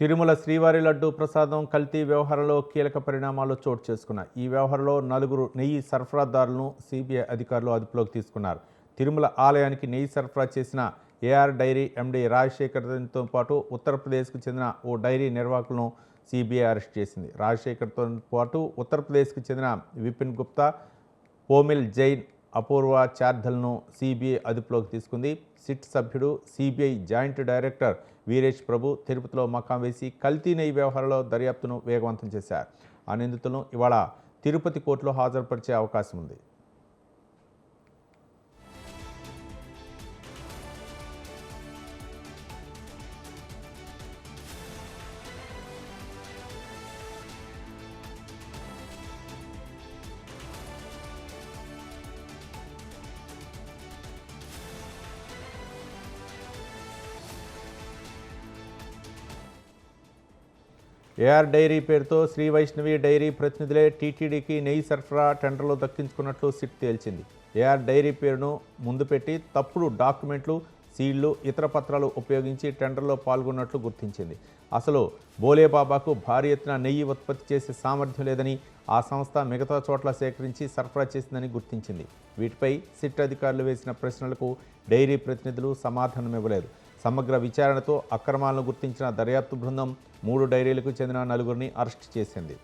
తిరుమల శ్రీవారి లడ్డు ప్రసాదం కల్తీ వ్యవహారంలో కీలక పరిణామాలు చోటు చేసుకున్నాయి. ఈ వ్యవహారంలో నలుగురు నెయ్యి సరఫరాదారులను సిబిఐ అధికారులు అదుపులోకి తీసుకున్నారు. తిరుమల ఆలయానికి నెయ్యి సరఫరా చేసిన ఏఆర్ డైరీ ఎండీ రాజశేఖర్తో పాటు ఉత్తరప్రదేశ్కు చెందిన ఓ డైరీ నిర్వాహకులను సిబిఐ అరెస్ట్ చేసింది. రాజశేఖర్తో పాటు ఉత్తరప్రదేశ్కు చెందిన విపిన్ గుప్తా పోమిల్ జైన్ అపూర్వ చార్ధల్ను సిబిఐ అదుపులోకి తీసుకుంది. సిట్ సభ్యుడు CBI joint director Veeresh Prabhu తిరుపతిలో మకాం వేసి కల్తీ నెయ్యి వ్యవహారంలో దర్యాప్తును వేగవంతం చేశారు. ఆ నిందితులను ఇవాళ తిరుపతి కోర్టులో హాజరుపరిచే అవకాశం ఉంది. ఏఆర్ డైరీ పేరుతో శ్రీ వైష్ణవి డైరీ ప్రతినిధులే టీటీడీకి నెయ్యి సరఫరా టెండర్లో దక్కించుకున్నట్లు సిట్ తేల్చింది. ఏఆర్ డైరీ పేరును ముందు పెట్టి తప్పుడు డాక్యుమెంట్లు సీళ్ళు ఇతర పత్రాలు ఉపయోగించి టెండర్లో పాల్గొన్నట్లు గుర్తించింది. అసలు బోలేబాబాకు భారీ ఎత్తున నెయ్యి ఉత్పత్తి చేసే సామర్థ్యం లేదని ఆ సంస్థ మిగతా చోట్ల సేకరించి సరఫరా చేసిందని గుర్తించింది. వీటిపై సిట్ అధికారులు వేసిన ప్రశ్నలకు డైరీ ప్రతినిధులు సమాధానం ఇవ్వలేదు సమగ్ర విచారణతో అక్రమాలను గుర్తించిన దర్యాప్తు బృందం మూడు డైరీలకు చెందిన నలుగురిని అరెస్ట్ చేసింది.